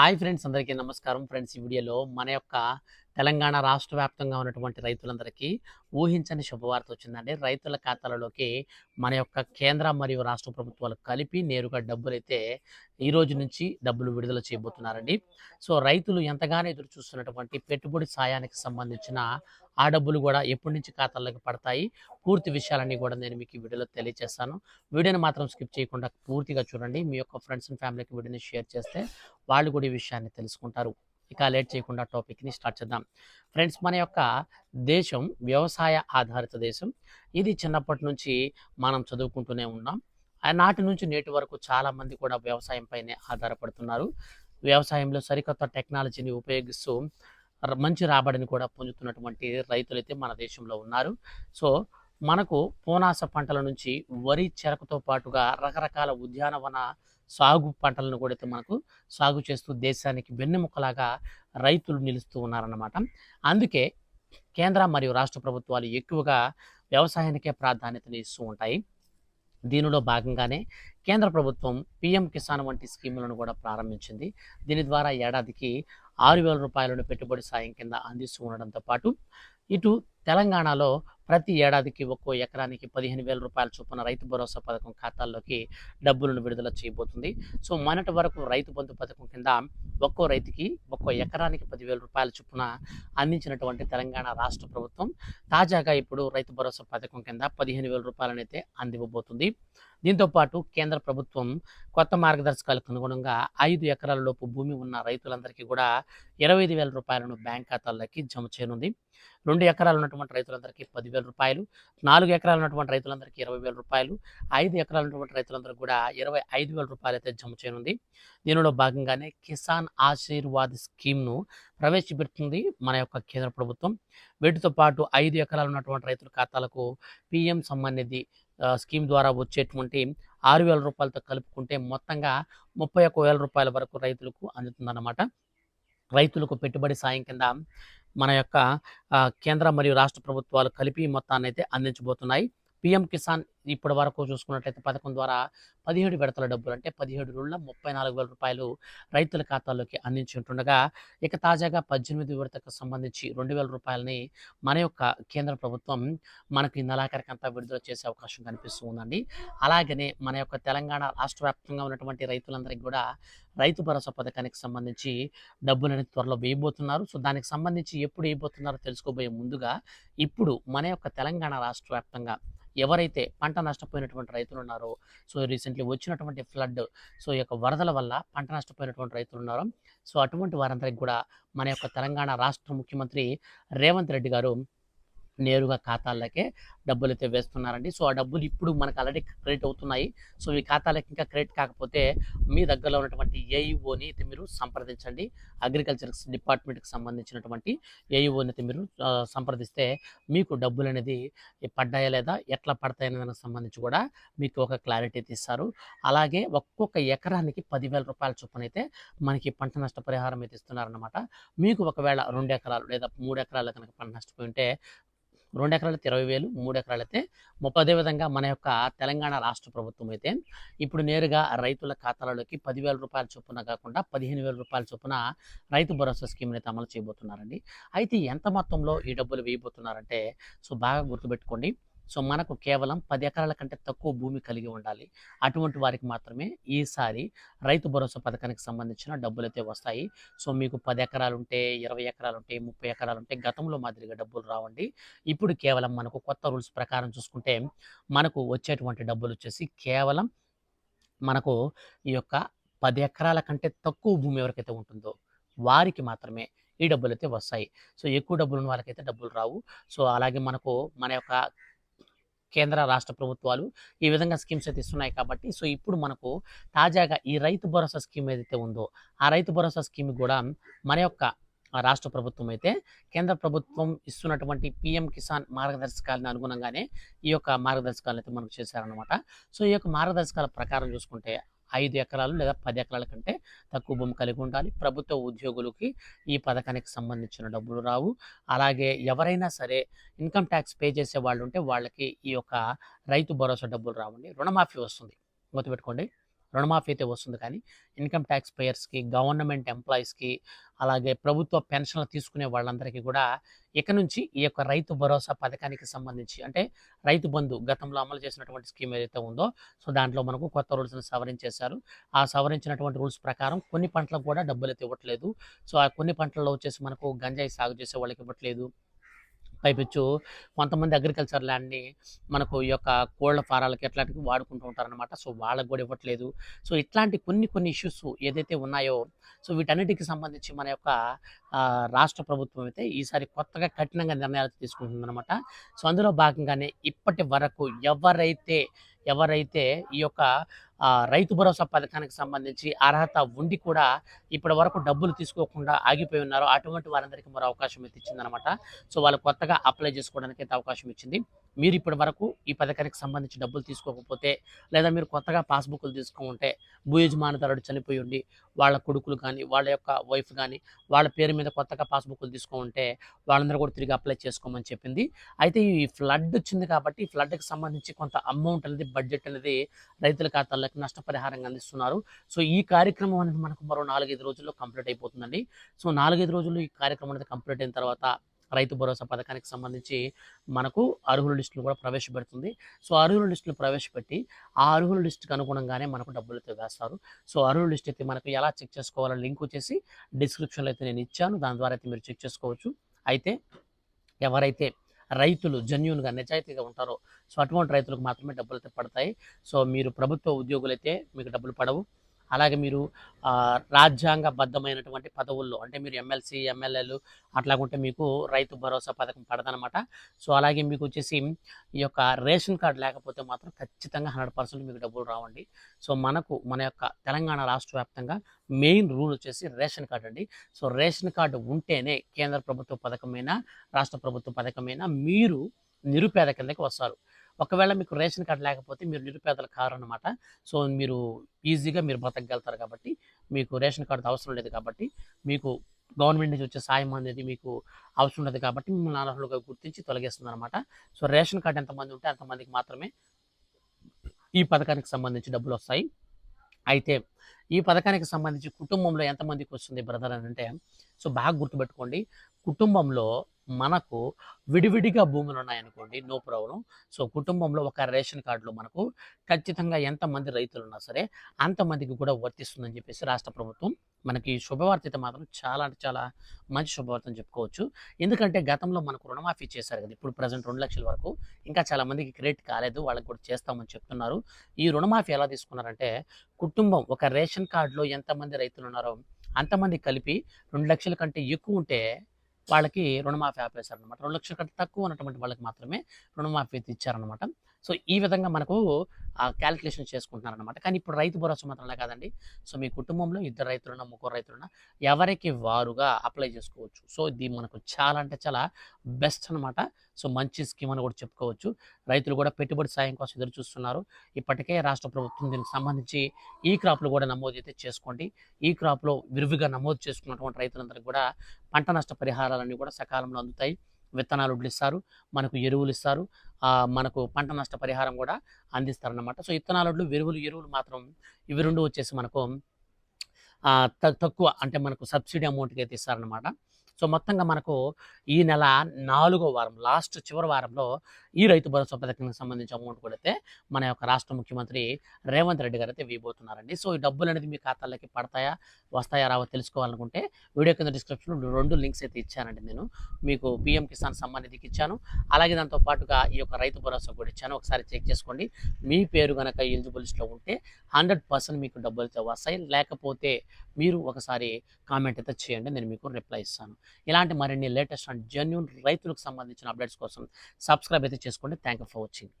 Hi friends అందరికీ నమస్కారం friends. ఈ వీడియోలో మన యొక్క తెలంగాణ రాష్ట్ర వ్యాప్తంగా ఉన్నటువంటి రైతులందరికీ ఊహించని శుభవార్త వచ్చిందండి. రైతుల ఖాతాలలోకి మన యొక్క కేంద్ర మరియు రాష్ట్ర ప్రభుత్వాలు కలిపి నేరుగా డబ్బులైతే ఈ రోజు నుంచి డబ్బులు విడుదల చేయబోతున్నారండి. సో రైతులు ఎంతగానో ఎదురు చూస్తున్నటువంటి పెట్టుబడి సాయానికి సంబంధించిన ఆ డబ్బులు కూడా ఎప్పటి నుంచి ఖాతాల్లోకి పడతాయి? పూర్తి విషయాలన్నీ కూడా నేను మీకు ఈ వీడియోలో తెలియజేస్తాను వీడియోని మాత్రం స్కిప్ చేయకుండా పూర్తిగా చూడండి. మీ యొక్క ఫ్రెండ్స్ అండ్ ఫ్యామిలీకి వీడియోని షేర్ చేస్తే వాళ్ళు కూడా ఈ విషయాన్ని తెలుసుకుంటారు. ఇక లేట్ చేయకుండా టాపిక్ని స్టార్ట్ చేద్దాం. ఫ్రెండ్స్ మన యొక్క దేశం వ్యవసాయ ఆధారిత దేశం. ఇది చిన్నప్పటి నుంచి మనం చదువుకుంటూనే ఉన్నాం. ఆ నాటి నుంచి నేటి వరకు చాలామంది కూడా వ్యవసాయంపైనే ఆధారపడుతున్నారు. వ్యవసాయంలో సరికొత్త టెక్నాలజీని ఉపయోగిస్తూ మంచి రాబడిని కూడా పొందుతున్నటువంటి రైతులైతే మన దేశంలో ఉన్నారు. సో మనకు పోనాస పంటల నుంచి వరి చెరకుతో పాటుగా రకరకాల ఉద్యానవన సాగు పంటలను కూడా అయితే మనకు సాగు చేస్తూ దేశానికి వెన్నెముకలాగా రైతులు నిలుస్తూ ఉన్నారన్నమాట. అందుకే కేంద్ర మరియు రాష్ట్ర ప్రభుత్వాలు ఎక్కువగా వ్యవసాయానికే ప్రాధాన్యతను ఇస్తూ ఉంటాయి. దీనిలో భాగంగానే కేంద్ర ప్రభుత్వం పిఎం కిసాన్ వంటి స్కీములను కూడా ప్రారంభించింది. దీని ద్వారా ఏడాదికి ఆరు వేల రూపాయలను పెట్టుబడి సాయం కింద అందిస్తూ ఉండడంతో పాటు ఇటు తెలంగాణలో ప్రతి ఏడాదికి ఒక్కో ఎకరానికి పదిహేను వేల రూపాయల చొప్పున రైతు భరోసా పథకం ఖాతాల్లోకి డబ్బులను విడుదల చేయబోతుంది. సో మొన్నటి వరకు రైతు బంధు పథకం కింద ఒక్కో రైతుకి ఒక్కో ఎకరానికి పదివేల రూపాయల చొప్పున అందించినటువంటి తెలంగాణ రాష్ట్ర ప్రభుత్వం తాజాగా ఇప్పుడు రైతు భరోసా పథకం కింద పదిహేను వేల రూపాయలనైతే అందివ్వబోతుంది. దీంతో పాటు కేంద్ర ప్రభుత్వం కొత్త మార్గదర్శకాలకు అనుగుణంగా ఐదు ఎకరాల లోపు భూమి ఉన్న రైతులందరికీ కూడా ఇరవై ఐదు వేల రూపాయలను బ్యాంక్ ఖాతాల్లోకి జమ చేయనుంది. రెండు ఎకరాలు ఉన్నటువంటి రైతులందరికీ పదివేల రూపాయలు నాలుగు ఎకరాలు ఉన్నటువంటి రైతులందరికీ ఇరవై వేల రూపాయలు ఐదు ఎకరాలు ఉన్నటువంటి రైతులందరికీ కూడా ఇరవై ఐదు వేల రూపాయలు అయితే జమ చేయనుంది. దీనిలో భాగంగానే కిసాన్ ఆశీర్వాద్ స్కీమ్ను ప్రవేశపెడుతుంది మన యొక్క కేంద్ర ప్రభుత్వం. వీటితో పాటు ఐదు ఎకరాలు ఉన్నటువంటి రైతుల ఖాతాలకు పిఎం సమ్మాన్ నిధి స్కీమ్ ద్వారా వచ్చేటువంటి ఆరు వేల రూపాయలతో కలుపుకుంటే మొత్తంగా ముప్పై ఒక్క వేల రూపాయల వరకు రైతులకు అందుతుందన్నమాట. రైతులకు పెట్టుబడి సాయం కింద మన యొక్క కేంద్ర మరియు రాష్ట్ర ప్రభుత్వాలు కలిపి మొత్తాన్ని అయితే అందించబోతున్నాయి. పిఎం కిసాన్ ఇప్పటి వరకు చూసుకున్నట్లయితే పథకం ద్వారా పదిహేడు విడతల డబ్బులు అంటే పదిహేడు రోజుల ముప్పై నాలుగు వేల రూపాయలు రైతుల ఖాతాల్లోకి అందించి ఉంటుండగా ఇక తాజాగా పద్దెనిమిది విడతకు సంబంధించి రెండు వేల రూపాయలని మన యొక్క కేంద్ర ప్రభుత్వం మనకి నెలాఖరికంతా విడుదల చేసే అవకాశం కనిపిస్తూ ఉందండి. అలాగనే మన యొక్క తెలంగాణ రాష్ట్ర వ్యాప్తంగా ఉన్నటువంటి రైతులందరికీ కూడా రైతు భరోసా పథకానికి సంబంధించి డబ్బులు అనేది త్వరలో వేయబోతున్నారు. సో దానికి సంబంధించి ఎప్పుడు వేయబోతున్నారో తెలుసుకోబోయే ముందుగా ఇప్పుడు మన యొక్క తెలంగాణ రాష్ట్ర వ్యాప్తంగా ఎవరైతే పంట నష్టపోయినటువంటి రైతులు ఉన్నారో సో రీసెంట్లీ వచ్చినటువంటి ఫ్లడ్ సో ఈ యొక్క వరదల వల్ల పంట నష్టపోయినటువంటి రైతులు ఉన్నారో సో అటువంటి వారందరికీ కూడా మన యొక్క తెలంగాణ రాష్ట్ర ముఖ్యమంత్రి రేవంత్ రెడ్డి గారు నేరుగా ఖాతాలకే డబ్బులు అయితే వేస్తున్నారండి. సో ఆ డబ్బులు ఇప్పుడు మనకు ఆల్రెడీ క్రెడిట్ అవుతున్నాయి. సో మీ ఖాతాలకు ఇంకా క్రెడిట్ కాకపోతే మీ దగ్గరలో ఉన్నటువంటి ఏఈఓని అయితే మీరు సంప్రదించండి. అగ్రికల్చర్ డిపార్ట్మెంట్కి సంబంధించినటువంటి ఏఈఓని అయితే మీరు సంప్రదిస్తే మీకు డబ్బులు అనేది పడ్డాయా లేదా ఎట్లా పడతాయనే దానికి సంబంధించి కూడా మీకు ఒక క్లారిటీ అయితే ఇస్తారు. అలాగే ఒక్కొక్క ఎకరానికి పదివేల రూపాయల చొప్పున అయితే మనకి పంట నష్ట పరిహారం అయితే ఇస్తున్నారన్నమాట. మీకు ఒకవేళ రెండు ఎకరాలు లేదా మూడు ఎకరాలు కనుక పంట నష్టపోయి ఉంటే రెండు ఎకరాలైతే ఇరవై వేలు మూడు ఎకరాలైతే ముప్పై విధంగా మన యొక్క తెలంగాణ రాష్ట్ర ప్రభుత్వం అయితే ఇప్పుడు నేరుగా రైతుల ఖాతాలలోకి పదివేల రూపాయల చొప్పున కాకుండా పదిహేను వేల రూపాయల చొప్పున రైతు భరోసా స్కీమ్ అయితే అమలు చేయబోతున్నారండి. అయితే ఎంత మొత్తంలో ఈ డబ్బులు వేయబోతున్నారంటే సో బాగా గుర్తుపెట్టుకోండి. సో మనకు కేవలం పది ఎకరాల కంటే తక్కువ భూమి కలిగి ఉండాలి. అటువంటి వారికి మాత్రమే ఈసారి రైతు భరోసా పథకానికి సంబంధించిన డబ్బులు అయితే వస్తాయి. సో మీకు పది ఎకరాలు ఉంటే ఇరవై ఎకరాలు ఉంటే ముప్పై ఎకరాలు ఉంటే గతంలో మాదిరిగా డబ్బులు రావండి. ఇప్పుడు కేవలం మనకు కొత్త రూల్స్ ప్రకారం చూసుకుంటే మనకు వచ్చేటువంటి డబ్బులు వచ్చేసి కేవలం మనకు ఈ యొక్క పది ఎకరాల కంటే తక్కువ భూమి ఎవరికైతే ఉంటుందో వారికి మాత్రమే ఈ డబ్బులు అయితే వస్తాయి. సో ఎక్కువ డబ్బులు ఉన్న వాళ్ళకైతే డబ్బులు రావు. సో అలాగే మనకు మన యొక్క కేంద్ర రాష్ట్ర ప్రభుత్వాలు ఈ విధంగా స్కీమ్స్ అయితే ఇస్తున్నాయి కాబట్టి సో ఇప్పుడు మనకు తాజాగా ఈ రైతు భరోసా స్కీమ్ ఏదైతే ఉందో ఆ రైతు భరోసా స్కీమ్ కూడా మన యొక్క రాష్ట్ర ప్రభుత్వం అయితే కేంద్ర ప్రభుత్వం ఇస్తున్నటువంటి పిఎం కిసాన్ మార్గదర్శకాలను అనుగుణంగానే ఈ యొక్క మార్గదర్శకాలను అయితే మనకు చేశారనమాట సో ఈ యొక్క మార్గదర్శకాల ప్రకారం చూసుకుంటే ఐదు ఎకరాలు లేదా పది ఎకరాల కంటే తక్కువ భూమి కలిగి ఉండాలి. ప్రభుత్వ ఉద్యోగులకి ఈ పథకానికి సంబంధించిన డబ్బులు రావు. అలాగే ఎవరైనా సరే ఇన్కమ్ ట్యాక్స్ పే చేసే వాళ్ళు ఉంటే వాళ్ళకి ఈ యొక్క రైతు భరోసా డబ్బులు రావండి. రుణమాఫీ వస్తుంది. గుర్తుపెట్టుకోండి. రుణమాఫీ అయితే వస్తుంది. కానీ ఇన్కమ్ ట్యాక్స్ పేయర్స్కి గవర్నమెంట్ ఎంప్లాయీస్కి అలాగే ప్రభుత్వ పెన్షన్లు తీసుకునే వాళ్ళందరికీ కూడా ఇక నుంచి ఈ యొక్క రైతు భరోసా పథకానికి సంబంధించి అంటే రైతు బంధు గతంలో అమలు చేసినటువంటి స్కీమ్ ఏదైతే ఉందో సో దాంట్లో మనకు కొత్త రూల్స్ని సవరించేశారు. ఆ సవరించినటువంటి రూల్స్ ప్రకారం కొన్ని పంటలకు కూడా డబ్బులు అయితే ఇవ్వట్లేదు. సో ఆ కొన్ని పంటల్లో వచ్చేసి మనకు గంజాయి సాగు చేసే వాళ్ళకి ఇవ్వట్లేదు. పైపెచ్చు కొంతమంది అగ్రికల్చర్ ల్యాండ్ని మనకు ఈ యొక్క కోళ్ళ ఫారాలకి ఎట్లాంటివి వాడుకుంటూ ఉంటారనమాట సో వాళ్ళకి కూడా ఇవ్వట్లేదు. సో ఇట్లాంటి కొన్ని కొన్ని ఇష్యూస్ ఏదైతే ఉన్నాయో సో వీటన్నిటికి సంబంధించి మన యొక్క రాష్ట్ర ప్రభుత్వం అయితే ఈసారి కొత్తగా కఠినంగా నిర్ణయాలు తీసుకుంటుందన్నమాట. సో అందులో భాగంగానే ఇప్పటి వరకు ఎవరైతే ఎవరైతే ఈ యొక్క రైతు భరోసా పథకానికి సంబంధించి అర్హత ఉండి కూడా ఇప్పటి వరకు డబ్బులు తీసుకోకుండా ఆగిపోయి ఉన్నారో అటువంటి వారందరికీ మరో అవకాశం అయితే ఇచ్చిందనమాట సో వాళ్ళు కొత్తగా అప్లై చేసుకోవడానికి అయితే అవకాశం ఇచ్చింది. మీరు ఇప్పటి వరకు ఈ పథకానికి సంబంధించి డబ్బులు తీసుకోకపోతే లేదా మీరు కొత్తగా పాస్బుక్లు తీసుకుంటే భూ యజమానిదారుడు చనిపోయి ఉండి వాళ్ళ కొడుకులు కానీ వాళ్ళ యొక్క వైఫ్ కానీ వాళ్ళ పేరు మీద కొత్తగా పాస్బుక్లు తీసుకుంటే వాళ్ళందరూ కూడా తిరిగి అప్లై చేసుకోమని చెప్పింది. అయితే ఈ ఫ్లడ్ వచ్చింది కాబట్టి ఈ ఫ్లడ్కి సంబంధించి కొంత అమౌంట్ అనేది బడ్జెట్ అనేది రైతుల ఖాతాలకు నష్టపరిహారంగా అందిస్తున్నారు. సో ఈ కార్యక్రమం అనేది మనకు మరో నాలుగైదు రోజుల్లో కంప్లీట్ అయిపోతుందండి. సో నాలుగైదు రోజుల్లో ఈ కార్యక్రమం అనేది కంప్లీట్ అయిన తర్వాత రైతు భరోసా పథకానికి సంబంధించి మనకు అర్హుల లిస్టులు కూడా ప్రవేశపెడుతుంది. సో అర్హుల లిస్టులు ప్రవేశపెట్టి ఆ అర్హుల లిస్టుకి అనుగుణంగానే మనకు డబ్బులు అయితే వేస్తారు. సో అర్హుల లిస్ట్ అయితే మనకు ఎలా చెక్ చేసుకోవాలో లింక్ వచ్చేసి డిస్క్రిప్షన్లో అయితే నేను ఇచ్చాను. దాని ద్వారా అయితే మీరు చెక్ చేసుకోవచ్చు. అయితే ఎవరైతే రైతులు జెన్యున్గా నిజాయితీగా ఉంటారో సో అటువంటి రైతులకు మాత్రమే డబ్బులు అయితే పడతాయి. సో మీరు ప్రభుత్వ ఉద్యోగులు అయితే మీకు డబ్బులు పడవు. అలాగే మీరు రాజ్యాంగబద్ధమైనటువంటి పదవుల్లో అంటే మీరు ఎమ్మెల్సీ ఎమ్మెల్యేలు అట్లాగుంటే మీకు రైతు భరోసా పథకం పడదనమాట సో అలాగే మీకు వచ్చేసి ఈ యొక్క రేషన్ కార్డు లేకపోతే మాత్రం ఖచ్చితంగా హండ్రెడ్ పర్సెంట్ మీకు డబ్బులు రావండి. సో మనకు మన యొక్క తెలంగాణ రాష్ట్ర వ్యాప్తంగా మెయిన్ రూల్ వచ్చేసి రేషన్ కార్డు అండి. సో రేషన్ కార్డు ఉంటేనే కేంద్ర ప్రభుత్వ పథకమైనా రాష్ట్ర ప్రభుత్వ పథకమైనా మీరు నిరుపేద కిందకి వస్తారు. ఒకవేళ మీకు రేషన్ కార్డు లేకపోతే మీరు నిరుపేదలు కారు అనమాట సో మీరు ఈజీగా మీరు బ్రతకగలుగుతారు కాబట్టి మీకు రేషన్ కార్డు అవసరం లేదు కాబట్టి మీకు గవర్నమెంట్ నుంచి వచ్చే సాయం అనేది మీకు అవసరం ఉండదు కాబట్టి మిమ్మల్ని అనర్హులుగా గుర్తించి తొలగిస్తుంది అనమాట సో రేషన్ కార్డు ఎంతమంది ఉంటే అంతమందికి మాత్రమే ఈ పథకానికి సంబంధించి డబ్బులు వస్తాయి. అయితే ఈ పథకానికి సంబంధించి కుటుంబంలో ఎంతమందికి వస్తుంది బ్రదర్ అని అంటే సో బాగా గుర్తుపెట్టుకోండి. కుటుంబంలో మనకు విడివిడిగా భూములు ఉన్నాయనుకోండి నో ప్రాబ్లం. సో కుటుంబంలో ఒక రేషన్ కార్డులో మనకు ఖచ్చితంగా ఎంతమంది రైతులు ఉన్నా సరే అంతమందికి కూడా వర్తిస్తుందని చెప్పేసి రాష్ట్ర ప్రభుత్వం మనకి శుభవార్త అయితే మాత్రం చాలా అంటే చాలా మంచి శుభవార్త అని చెప్పుకోవచ్చు. ఎందుకంటే గతంలో మనకు రుణమాఫీ చేశారు కదా ఇప్పుడు ప్రజెంట్ రెండు లక్షల వరకు. ఇంకా చాలా మందికి క్రెడిట్ కాలేదు వాళ్ళకి కూడా చేస్తామని చెప్తున్నారు. ఈ రుణమాఫీ ఎలా తీసుకున్నారంటే కుటుంబం ఒక రేషన్ కార్డులో ఎంతమంది రైతులు ఉన్నారో అంతమంది కలిపి రెండు లక్షల కంటే ఎక్కువ ఉంటే వాళ్ళకి రుణమాఫీ ఆపేశారనమాట రెండు లక్షల కంటే తక్కువ ఉన్నటువంటి వాళ్ళకి మాత్రమే రుణమాఫీ అయితే ఇచ్చారనమాట సో ఈ విధంగా మనకు ఆ క్యాలిక్యులేషన్ చేసుకుంటున్నారు అనమాట కానీ ఇప్పుడు రైతు భరోసా మాత్రం కాదండి. సో మీ కుటుంబంలో ఇద్దరు రైతులున్నా ముగ్గురు రైతులున్నా ఎవరికి వారుగా అప్లై చేసుకోవచ్చు. సో ఇది మనకు చాలా అంటే చాలా బెస్ట్ అనమాట సో మంచి స్కీమ్ అని కూడా చెప్పుకోవచ్చు. రైతులు కూడా పెట్టుబడి సాయం కోసం ఎదురు చూస్తున్నారు. ఇప్పటికే రాష్ట్ర ప్రభుత్వం దీనికి సంబంధించి ఈ క్రాప్లు కూడా నమోదు అయితే చేసుకోండి. ఈ క్రాప్లో విరివిగా నమోదు చేసుకున్నటువంటి రైతులందరికీ కూడా పంట నష్ట పరిహారాలన్నీ కూడా సకాలంలో అందుతాయి. విత్తనాలు వడ్లు ఇస్తారు మనకు ఎరువులు ఇస్తారు మనకు పంట నష్ట పరిహారం కూడా అందిస్తారన్నమాట. సో విత్తనాలు వడ్లు ఎరువులు ఎరువులు మాత్రం ఇవి రెండు వచ్చేసి మనకు త- తక్కువ అంటే మనకు సబ్సిడీ అమౌంట్కి అయితే ఇస్తారనమాట సో మొత్తంగా మనకు ఈ నెల నాలుగో వారం లాస్ట్ చివరి వారంలో ఈ రైతు భరోసా పథకానికి సంబంధించి అమౌంట్ కూడా అయితే మన యొక్క రాష్ట్ర ముఖ్యమంత్రి రేవంత్ రెడ్డి గారు అయితే వేయబోతున్నారండి. సో ఈ డబ్బులు అనేది మీ ఖాతాలోకి పడతాయా వస్తాయా రావో తెలుసుకోవాలనుకుంటే వీడియో కింద డిస్క్రిప్షన్లో రెండు లింక్స్ అయితే ఇచ్చానండి నేను. మీకు పిఎం కిసాన్ సమ్మాన్ నిధికి ఇచ్చాను. అలాగే దాంతో పాటుగా ఈ యొక్క రైతు భరోసా కూడా ఇచ్చాను. ఒకసారి చెక్ చేసుకోండి. మీ పేరు కనుక ఎలిజిబుల్ లిస్ట్లో ఉంటే హండ్రెడ్ పర్సెంట్ మీకు డబ్బులు వస్తాయి. లేకపోతే మీరు ఒకసారి కామెంట్ అయితే చేయండి నేను మీకు రిప్లై ఇస్తాను. ఇలాంటి మరిన్ని లేటెస్ట్ అండ్ జెన్యున్ రైతులకు సంబంధించిన అప్డేట్స్ కోసం సబ్స్క్రైబ్ అయితే చేసుకోండి. Thank you for watching.